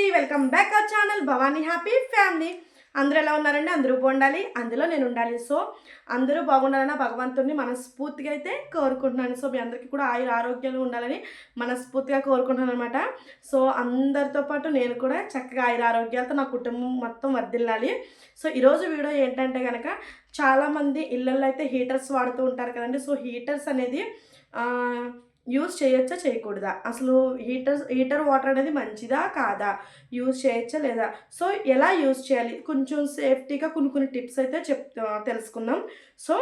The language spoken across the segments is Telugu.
అండి welcome back our channel Bhavani happy family అందరూ ఎలా ఉన్నారండి? అందరూ బాగుండాలి? అందులో నేను ఉండాలి. సో అందరూ బాగుండాలని భగవంతుడిని మనస్ఫూర్తిగా అయితే కోరుకుంటున్నాను. సో మీ అందరికీ కూడా ఆయుర ఆరోగ్యాలు ఉండాలని మనస్ఫూర్తిగా కోరుకుంటున్నాను అనమాట సో అందరితో పాటు నేను కూడా చక్కగా ఆయుర ఆరోగ్యాలతో నా కుటుంబం మొత్తం వర్దిల్లాలి సో ఈరోజు వీడియో ఏంటంటే కనుక చాలామంది ఇళ్ళల్లో అయితే హీటర్స్ వాడుతూ ఉంటారు కదండి. సో హీటర్స్ అనేది యూజ్ చేయొచ్చా చేయకూడదా? అసలు హీటర్ హీటర్ వాటర్ అనేది మంచిదా కాదా? యూజ్ చేయొచ్చా లేదా? సో ఎలా యూజ్ చేయాలి? కొంచెం సేఫ్టీగా కొన్ని కొన్ని టిప్స్ అయితే చెప్ తెలుసుకుందాం. సో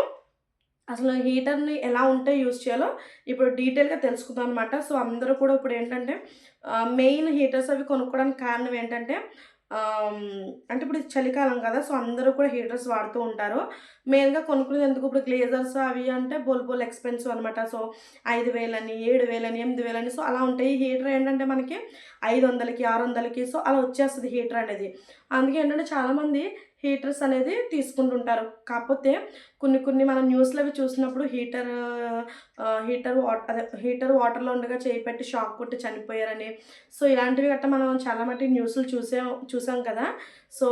అసలు హీటర్ని ఎలా ఉంటే యూజ్ చేయాలో ఇప్పుడు డీటెయిల్గా తెలుసుకుందాం అనమాట సో అందరూ కూడా ఇప్పుడు ఏంటంటే మెయిన్ హీటర్స్ అవి కొనుక్కోవడానికి కారణం ఏంటంటే అంటే ఇప్పుడు చలికాలం కదా సో అందరూ కూడా హీటర్స్ వాడుతూ ఉంటారు. మెయిన్గా కొనుక్కునేది ఎందుకు? ఇప్పుడు గ్లేజర్స్ అవి అంటే బోల్ బోల్ ఎక్స్పెన్సివ్ అనమాట సో ఐదు వేలని ఏడు వేలని ఎనిమిది వేలని సో అలా ఉంటాయి. హీటర్ ఏంటంటే మనకి ఐదు వందలకి ఆరు వందలకి సో అలా వచ్చేస్తుంది హీటర్ అనేది. అందుకే ఏంటంటే చాలామంది హీటర్స్ అనేది తీసుకుంటుంటారు. కాకపోతే కొన్ని కొన్ని మనం న్యూస్లో అవి చూసినప్పుడు హీటర్ హీటర్ వాటర్ అదే హీటర్ వాటర్లో ఉండగా చేయి పెట్టి షాక్ కొట్టి చనిపోయారని. సో ఇలాంటివి గట్టా మనం చాలా మట్టి న్యూస్లు చూసే చూసాం కదా. సో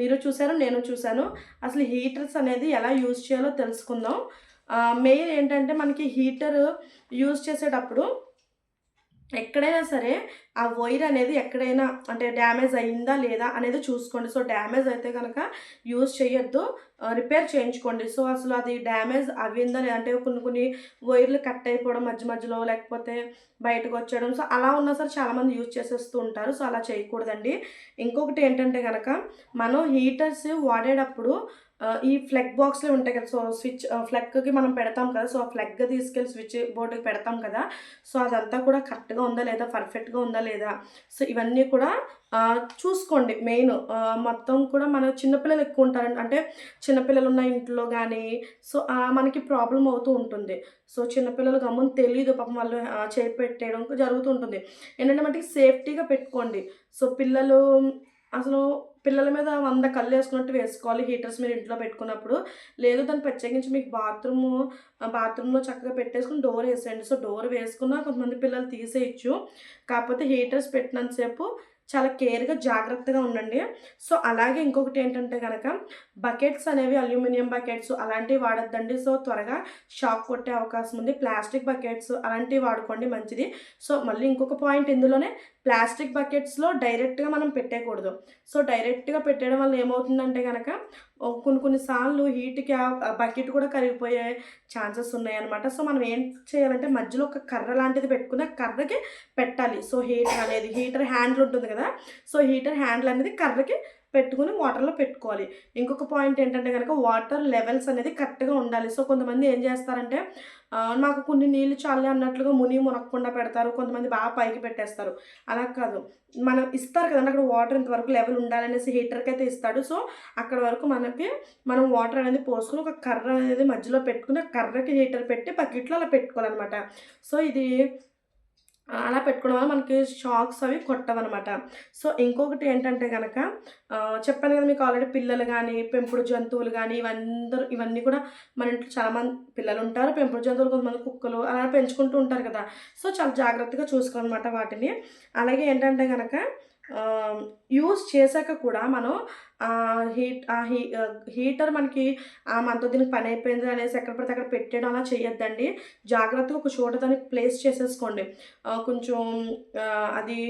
మీరు చూసారు నేను చూశాను అసలు హీటర్స్ అనేది ఎలా యూజ్ చేయాలో తెలుసుకుందాం. మెయిన్ ఏంటంటే మనకి హీటర్ యూజ్ చేసేటప్పుడు ఎక్కడైనా సరే ఆ వైర్ అనేది ఎక్కడైనా అంటే డ్యామేజ్ అయిందా లేదా అనేది చూసుకోండి. సో డ్యామేజ్ అయితే కనుక యూజ్ చేయొద్దు. రిపేర్ చేయించుకోండి. సో అసలు అది డ్యామేజ్ అవ్విందా అంటే కొన్ని కొన్ని వైర్లు కట్ అయిపోవడం మధ్య మధ్యలో లేకపోతే బయటకు వచ్చేయడం. సో అలా ఉన్నా సరే చాలామంది యూజ్ చేసేస్తూ ఉంటారు. సో అలా చేయకూడదండి. ఇంకొకటి ఏంటంటే కనుక మనం హీటర్స్ వాడేటప్పుడు ఈ ఫ్లెగ్ బాక్స్లో ఉంటాయి కదా. సో స్విచ్ ఫ్లెగ్కి మనం పెడతాం కదా. సో ఆ ఫ్లెగ్ తీసుకెళ్ళి స్విచ్ బోర్డుకి పెడతాం కదా. సో అదంతా కూడా కరెక్ట్గా ఉందా లేదా పర్ఫెక్ట్గా ఉందా లేదా? సో ఇవన్నీ కూడా చూసుకోండి. మెయిన్ మొత్తం కూడా మన చిన్నపిల్లలు ఎక్కువ ఉంటారండి. అంటే చిన్నపిల్లలు ఉన్న ఇంట్లో కానీ సో మనకి ప్రాబ్లం అవుతూ ఉంటుంది. సో చిన్నపిల్లలు గమ్మున తెలియదు పాపం వాళ్ళు చేపెట్టేయడం జరుగుతూ ఉంటుంది. ఏంటంటే మనకి సేఫ్టీగా పెట్టుకోండి. సో పిల్లలు అసలు పిల్లల మీద వంద కళ్ళు వేసుకున్నట్టు వేసుకోవాలి హీటర్స్ మీరు ఇంట్లో పెట్టుకున్నప్పుడు. లేదు దాన్ని ప్రత్యేకించి మీకు బాత్రూమ్ బాత్రూంలో చక్కగా పెట్టేసుకుని డోర్ వేసేయండి. సో డోర్ వేసుకున్నా కొంతమంది పిల్లలు తీసేయచ్చు. కాకపోతే హీటర్స్ పెట్టినంతసేపు చాలా కేర్గా జాగ్రత్తగా ఉండండి. సో అలాగే ఇంకొకటి ఏంటంటే కనుక బకెట్స్ అనేవి అల్యూమినియం బకెట్స్ అలాంటివి వాడొద్దండి. సో త్వరగా షాక్ కొట్టే అవకాశం ఉంది. ప్లాస్టిక్ బకెట్స్ అలాంటివి వాడుకోండి మంచిది. సో మళ్ళీ ఇంకొక పాయింట్ ఇందులోనే ప్లాస్టిక్ బకెట్స్లో డైరెక్ట్గా మనం పెట్టేయకూడదు. సో డైరెక్ట్గా పెట్టడం వల్ల ఏమవుతుందంటే కనుక కొన్ని కొన్నిసార్లు హీట్కి ఆ బకెట్ కూడా కరిగిపోయే ఛాన్సెస్ ఉన్నాయన్నమాట. సో మనం ఏం చేయాలంటే మధ్యలో ఒక కర్ర లాంటిది పెట్టుకుని ఆ కర్రకి పెట్టాలి. సో హీటర్ అనేది హీటర్ హ్యాండిల్ ఉంటుంది కదా? సో హీటర్ హ్యాండిల్ అనేది కర్రకి పెట్టుకుని వాటర్లో పెట్టుకోవాలి. ఇంకొక పాయింట్ ఏంటంటే కనుక వాటర్ లెవెల్స్ అనేది కరెక్ట్గా ఉండాలి. సో కొంతమంది ఏం చేస్తారంటే మాకు నాకు కొన్ని నీళ్ళు చాలే అన్నట్లుగా ముని మునక్కుండా పెడతారు. కొంతమంది బాగా పైకి పెట్టేస్తారు. అలా కాదు. మనం ఇస్తారు కదండి అక్కడ వాటర్ ఇంతవరకు లెవెల్ ఉండాలనేసి హీటర్కి అయితే ఇస్తాడు. సో అక్కడ వరకు మనకి మనం వాటర్ అనేది పోసుకుని ఒక కర్ర అనేది మధ్యలో పెట్టుకుని ఆ కర్రకి హీటర్ పెట్టి బకెట్లో అలా పెట్టుకోవాలన్నమాట. సో ఇది అలా పెట్టుకోవడం వల్ల మనకి షాక్స్ అవి కొట్టవన్నమాట. సో ఇంకొకటి ఏంటంటే కనుక చెప్పాను కదా మీకు ఆల్రెడీ పిల్లలు కానీ పెంపుడు జంతువులు కానీ ఇవందరూ ఇవన్నీ కూడా మన ఇంట్లో చాలామంది పిల్లలు ఉంటారు. పెంపుడు జంతువులు కొంతమంది కుక్కలు అలా పెంచుకుంటూ ఉంటారు కదా. సో చాలా జాగ్రత్తగా చూసుకోవాలన్నమాట వాటిని. అలాగే ఏంటంటే కనుక యూస్ చేశాక కూడా మనం హీట్ హీ హీటర్ మనకి ఆ మనతో దీనికి పని అయిపోయింది అనేసి ఎక్కడ పడితే అక్కడ పెట్టడం అలా చేయొద్దండి జాగ్రత్తగా ఒక చోట దానికి ప్లేస్ చేసేసుకోండి. కొంచెం అది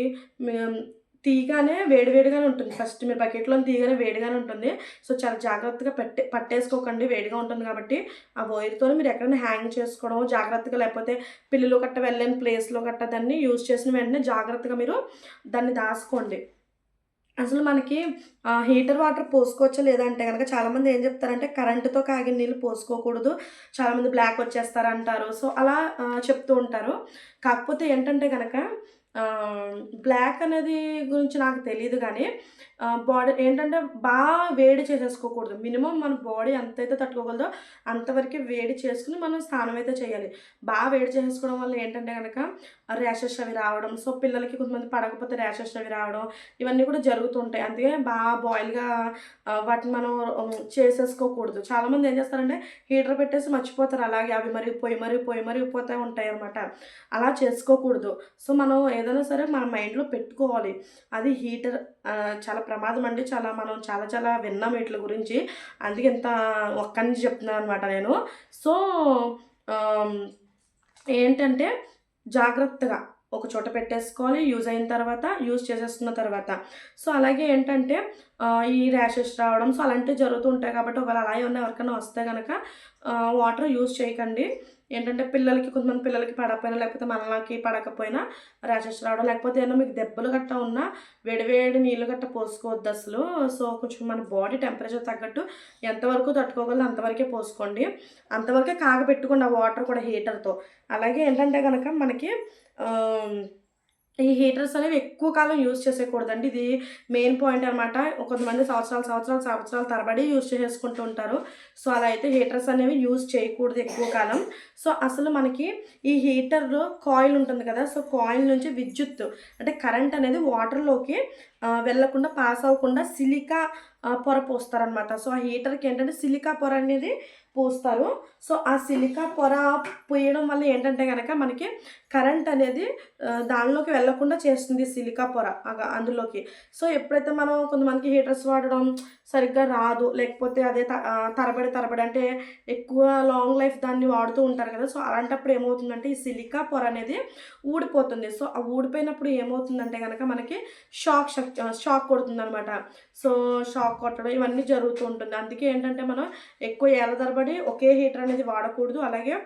తీగానే వేడివేడిగానే ఉంటుంది. ఫస్ట్ మీరు బకెట్లో తీగానే వేడిగానే ఉంటుంది. సో చాలా జాగ్రత్తగా పెట్టే పట్టేసుకోకండి. వేడిగా ఉంటుంది కాబట్టి ఆ వైర్తో మీరు ఎక్కడైనా హ్యాంగ్ చేసుకోవడం జాగ్రత్తగా లేకపోతే పిల్లలు గట్ట వెళ్ళని ప్లేస్లో గట్ట దాన్ని యూజ్ చేసిన వెంటనే జాగ్రత్తగా మీరు దాన్ని దాచుకోండి. అసలు మనకి హీటర్ వాటర్ పోసుకోవచ్చా లేదంటే కనుక చాలామంది ఏం చెప్తారంటే కరెంటుతో కాగిన నీళ్ళు పోసుకోకూడదు. చాలామంది బ్లాక్ వచ్చేస్తారు అంటారు సో అలా చెప్తూ ఉంటారు. కాకపోతే ఏంటంటే కనుక బ్లాక్ అనేది గురించి నాకు తెలియదు కానీ బాడీ ఏంటంటే బాగా వేడి చేసేసుకోకూడదు. మినిమం మన బాడీ ఎంతైతే తట్టుకోగలదో అంతవరకు వేడి చేసుకుని మనం స్నానం అయితే చేయాలి. బాగా వేడి చేసుకోవడం వల్ల ఏంటంటే కనుక ర్యాషెస్ అవి రావడం సో పిల్లలకి కొంతమంది పడకపోతే ర్యాషెస్ అవి రావడం ఇవన్నీ కూడా జరుగుతుంటాయి. అందుకే బాగా బాయిల్గా వాటిని మనం చేసేసుకోకూడదు. చాలామంది ఏం చేస్తారంటే హీటర్ పెట్టేసి మర్చిపోతారు. అలాగే అవి మరిగిపోయి మరిగిపోయి మరిగిపోతూ ఉంటాయి అనమాట అలా చేసుకోకూడదు. సో మనం ఏదైనా సరే మన మైండ్లో పెట్టుకోవాలి. అది హీటర్ చాలా ప్రమాదం అండి. చాలా మనం చాలా చాలా విన్నాం వీటి గురించి. అందుకే ఇంత ఒక్కని చెప్తున్నాను అనమాట నేను. సో ఏంటంటే జాగ్రత్తగా ఒక చోట పెట్టేసుకోవాలి. యూజ్ అయిన తర్వాత యూజ్ చేసేసుకున్న తర్వాత. సో అలాగే ఏంటంటే ఈ ర్యాషెస్ రావడం సో అలాంటివి జరుగుతూ ఉంటాయి కాబట్టి ఒకవేళ అలా ఏమన్నా ఎవరికైనా వస్తే కనుక వాటర్ యూజ్ చేయకండి. ఏంటంటే పిల్లలకి కొంతమంది పిల్లలకి పడకపోయినా లేకపోతే మనలకి పడకపోయినా ర్యాషెస్ రావడం లేకపోతే ఏమైనా మీకు దెబ్బలు గట్ట ఉన్నా వేడివేడి నీళ్ళు గట్ట పోసుకోవద్దు అసలు. సో కొంచెం మన బాడీ టెంపరేచర్ తగ్గట్టు ఎంతవరకు తట్టుకోగలదో అంతవరకే పోసుకోండి. అంతవరకే కాగబెట్టుకోండి ఆ వాటర్ కూడా హీటర్తో. అలాగే ఏంటంటే కనుక మనకి ఈ హీటర్స్ అనేవి ఎక్కువ కాలం యూజ్ చేసేయకూడదండి. ఇది మెయిన్ పాయింట్ అనమాట కొంతమంది సంవత్సరాలు సంవత్సరాలు సంవత్సరాల తరబడి యూజ్ చేసేసుకుంటూ ఉంటారు. సో అలా అయితే హీటర్స్ అనేవి యూజ్ చేయకూడదు ఎక్కువ కాలం. సో అసలు మనకి ఈ హీటర్లో కాయిల్ ఉంటుంది కదా. సో కాయిల్ నుంచి విద్యుత్ అంటే కరెంట్ అనేది వాటర్లోకి వెళ్ళకుండా పాస్ అవ్వకుండా సిలికా పొర పోస్తారనమాట సో ఆ హీటర్కి ఏంటంటే సిలికా పొర అనేది పోస్తారు. సో ఆ సిలికా పొర పోయడం వల్ల ఏంటంటే కనుక మనకి కరెంట్ అనేది దానిలోకి వెళ్ళకుండా చేస్తుంది సిలికా పొర అందులోకి. సో ఎప్పుడైతే మనం కొంతమందికి హీటర్స్ వాడడం సరిగ్గా రాదు లేకపోతే అదే త- తరబడి తరబడి అంటే ఎక్కువ లాంగ్ లైఫ్ దాన్ని వాడుతూ ఉంటారు కదా సో అలాంటప్పుడు ఏమవుతుందంటే ఈ సిలికా పొర అనేది ఊడిపోతుంది. సో ఆ ఊడిపోయినప్పుడు ఏమవుతుందంటే కనుక మనకి షాక్ షక్ కొడుతుంది అనమాట సో షాక్ కొట్టడం ఇవన్నీ జరుగుతూ ఉంటుంది. అందుకే ఏంటంటే మనం ఎక్కువ ఏళ్ళ తరబడి ఒకే హీటర్ అనేది వాడకూడదు. అలాగే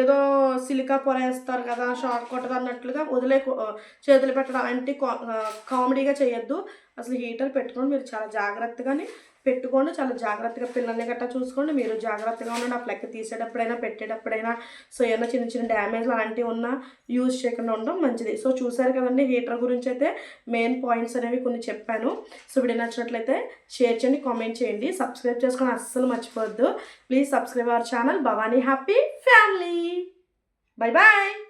ఏదో సిలికా పొరేస్తారు కదా షాక్ కొట్టదు అన్నట్లుగా వదిలే చేతులు పెట్టడం అంటే కామెడీగా చేయొద్దు. అసలు హీటర్ పెట్టుకొని మీరు చాలా జాగ్రత్తగానే పెట్టుకోండి చాలా జాగ్రత్తగా పిల్లల్ని గట్టా చూసుకోండి మీరు జాగ్రత్తగా ఉండండి. ఆ ప్లగ్ తీసేటప్పుడైనా పెట్టేటప్పుడైనా సో ఏమైనా చిన్న చిన్న డ్యామేజ్ లాంటివి ఉన్నా యూజ్ చేయకుండా ఉండడం మంచిది. సో చూసారు కదండి హీటర్ గురించి అయితే మెయిన్ పాయింట్స్ అనేవి కొన్ని చెప్పాను. సో వీడియో నచ్చినట్లయితే షేర్ చేయండి కామెంట్ చేయండి. సబ్స్క్రైబ్ చేసుకొని అస్సలు మర్చిపోవద్దు. Please subscribe our channel Bhavani happy family bye bye